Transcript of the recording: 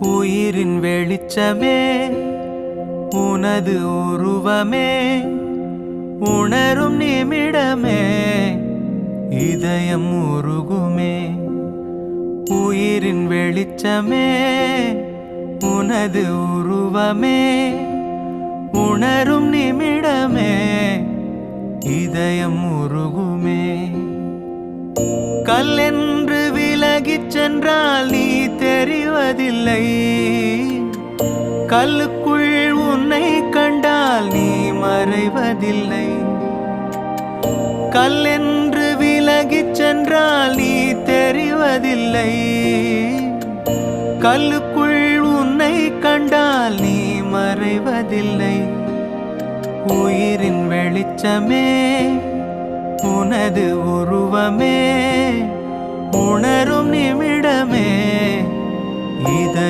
உயிரின் வெளிச்சமே உனது உருவமே உணரும் நிமிடமே இதயம் உருகுமே. உயிரின் வெளிச்சமே உனது உருவமே உணரும் நிமிடமே இதயம் உருகுமே. கல்லென்று விலகிச் சென்றால் நீ கல்லுக்குள் உன்னை கண்டால் நீ மறைவதில்லை. கல்லென்று விலகிச் சென்றால் நீ தெரிவதில்லை. கல்லுக்குள் உன்னை கண்டால் நீ மறைவதில்லை. உயிரின் வெளிச்சமே உனது உருவமே உணரும் நிமிடமே anything.